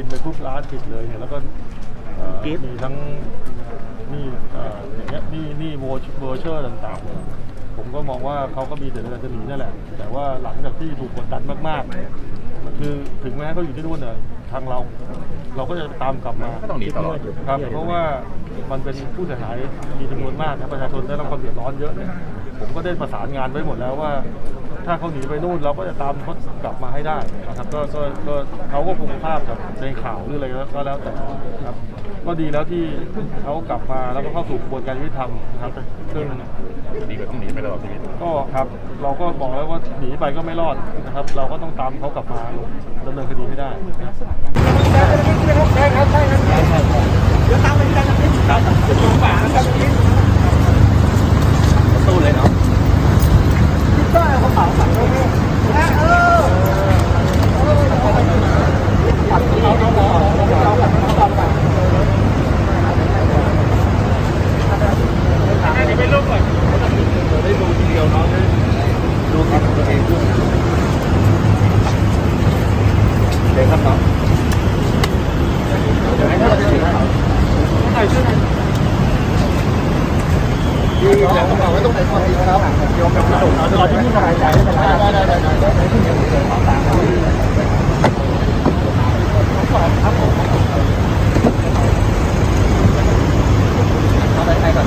บินไปปุ๊บร้านปิดเลยเนี่ยแล้วก็เอ่อมีทั้งหนี่เอ่ออย่างเงี้ยหนี่นี่โวเวอร์เชอร์ต่างๆเนี่ยผมก็มองว่าเขาก็มีแต่เดินจะหนีนั่นแหละ แต่ว่าหลังจากที่ถูกกดดันมากๆคือถึงแม้เขาอยู่ที่นู่นเนี่ยทางเรา เราก็จะตามกลับมาก็ต้องหนีตลอด ครับ เพราะว่ามันเป็นผู้เสียหายมีจำนวนมากนะประชาชนได้รับความเดือดร้อนเยอะเนี่ยผมก็ได้ประสานงานไว้หมดแล้วว่า ถ้าเขาหนีไปนู่นเราก็จะตามเขากลับมาให้ได้นะครับก็ก็ก็เขาก็คงภาพจากในข่าวหรืออะไรก็แล้วแต่ครับ ก็ดีแล้วที่เขากลับมาแล้วก็เข้าสู่กระบวนการยุติธรรมนะครับซึ่งดีกว่าต้องหนีไปตลอดชีวิตก็ครับเราก็บอกแล้วว่าหนีไปก็ไม่รอดนะครับ เราก็ต้องตามเขากลับมาดำเนินคดีให้ได้นะครับตู้เลยเนาะ ได้ดูทีเดียวเนาะได้ดูคลิปของตัวเองด้วย เดี๋ยวครับเนาะเดี๋ยวให้ท่านช่วยใครช่วยยืนอย่างของเราไว้ตรงไหนก่อนดีครับโยมกับกระดูกเอาเราที่นี่สบายใจได้ได้ได้ได้ได้ได้เอาไปใครก่อน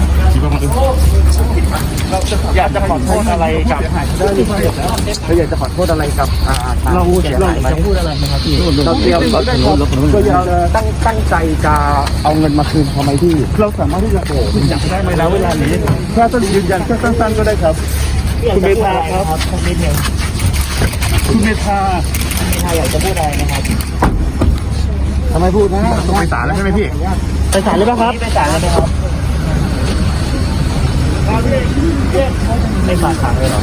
อยากจะขอโทษอะไรกับเราอยากจะขอโทษอะไรกับอ่าทางผู้เสียหายไหมพูดอะไรไหมครับพี่เราเตรียมเราตั้งตั้งใจจะเอาเงินมาคืนเขาไหมพี่เราสามารถที่จะโอ้อยากได้ไหมแล้วเวลานี้ถ้าต้องยืนยันแค่สั้นๆก็ได้ครับคุณเมธาครับนิดนึงคุณเมธามีใครอยากจะพูดอะไรนะครับทำไมพูดนะต้องไปศาลแล้วใช่ไหมพี่ไปศาลเลยป่ะครับไปศาลเลยครับ ไม่ฝากขังเลยเหรอ